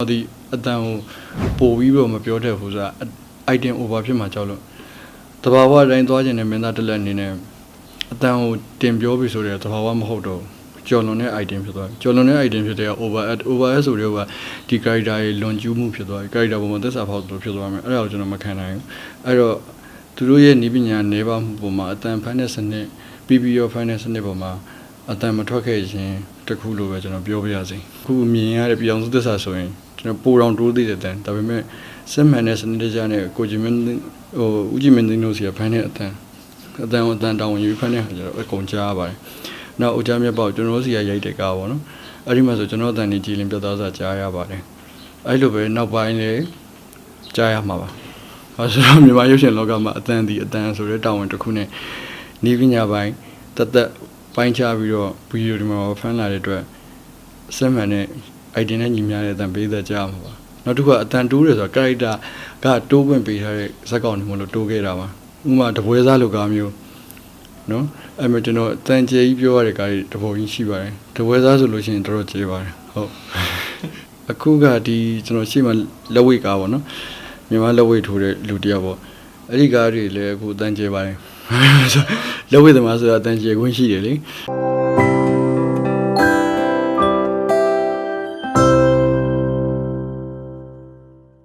ဒီအတန်ကိုပို့ပြီးတော့မပြောတတ်ဘူးဆိုတာ item over ဖြစ်မှာကြောက်လို့တဘာဝတိုင်းသွားခြင်းနဲ့မင်းသားတစ်လက်အနေနဲ့အတန်ကိုတင်ပြောပြီဆိုတော့တဘာဝမဟုတ်တော့ဘူးကျော်လွန်တဲ့ item ဖြစ်သွားတယ်ကျော်လွန်တဲ့ item ဖြစ်တဲ့ over over ဆိုတော့ကဒီ character ရဲ့လွန်ကျူးမှုဖြစ်သွားတယ် character ပုံမှာသစ္စာဖောက်သလိုဖြစ်သွားမယ်အဲ့ဒါကိုကျွန်တော်မခံနိုင်ဘူးအဲ့တော့သူတို့ရဲ့နီးပညာနေပါမှုပုံမှာအတန်ဖန်တဲ့စနစ် PPO ဖန်တဲ့စနစ်ပုံမှာအတန်မထွက်ခဲ့ခြင်းတစ်ခုလိုပဲကျွန်တော်ပြောပြရစီအခုမြင်ရတဲ့ပြောင်စုသစ္စာဆိုရင် ကျွန်တော်ပိုတောင်တိုးသေးတယ်တန်ဒါပေမဲ့စစ်မှန်တဲ့စနစ်တကျနဲ့ကိုဂျီမင်းဟိုဦးဂျီမင်းသိန်းတို့စီကဖန်တဲ့အတန်အတန်ကိုအတန်တောင်းဝင်ယူဖန်တဲ့ဟာကျတော့အကုန်ကြားရပါတယ်နောက်ဦးကြားမြတ်ပေါ့ကျွန်တော်တို့စီကရိုက်တဲ့ကားပေါ့နော်အဲ့ဒီမှာဆိုကျွန်တော်အတန်ကြီးကြည်လင်ပြတ်သားစွာကြားရပါတယ်အဲ့လိုပဲနောက်ပိုင်းလည်းကြားရမှာပါဘာလို့လဲမြန်မာရုပ်ရှင်လောကမှာအတန်ဒီအတန်ဆိုတဲ့တာဝန်တစ်ခုနဲ့နီးပညာပိုင်းတသက်ပိုင်းခြားပြီးတော့ဗီဒီယိုဒီမှာဖန်လာတဲ့အတွက်စက်မှန်တဲ့ item နဲ့ညီမျှတဲ့အတန်ပေးသက်ကြားမှာပါနောက်တစ်ခုကအတန်တိုးတယ်ဆိုတာ character ကတိုးပွင့်ပေးထားတဲ့ဇက်ကောင်တွေမလို့တိုးခဲ့တာပါဥပမာတပွဲစားလိုကားမျိုးနော်အဲ့မှာကျွန်တော်အတန်ကျေကြီးပြောရတဲ့ကားတွေတပုံကြီးရှိပါတယ်တပွဲစားဆိုလို့ရှိရင်တော်တော်ကျေပါတယ်ဟုတ်အခုကဒီကျွန်တော်ရှေ့မှာလက်ဝိတ်ကားပေါ့နော်မြန်မာလက်ဝိတ်ထိုးတဲ့လူတစ်ယောက်ပေါ့အဲ့ဒီကားတွေလည်းအခုအတန်ကျေပါတယ်လက်ဝိတ်သမားဆိုတာအတန်ကျေခွင့်ရှိတယ်လေ